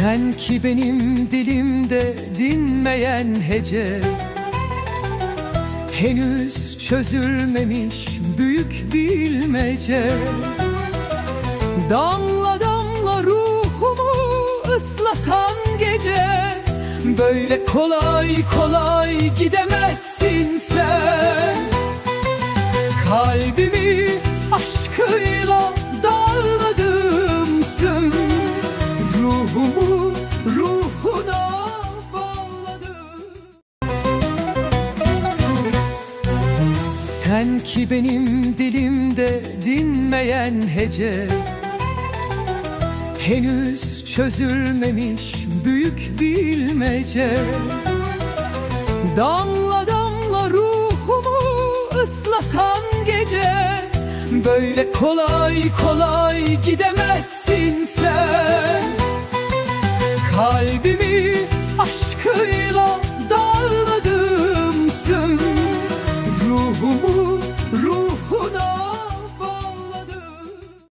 Sen ki benim dilimde dinmeyen hece Henüz çözülmemiş büyük bilmece. Damla damla ruhumu ıslatan gece Böyle kolay kolay gidemezsin sen. Kalbimi aşkıyla dağladımsın Ruhumu Sen ki benim dilimde dinmeyen hece Henüz çözülmemiş büyük bilmece. Damla damla ruhumu ıslatan gece Böyle kolay kolay gidemezsin sen. Kalbimi aşkıyla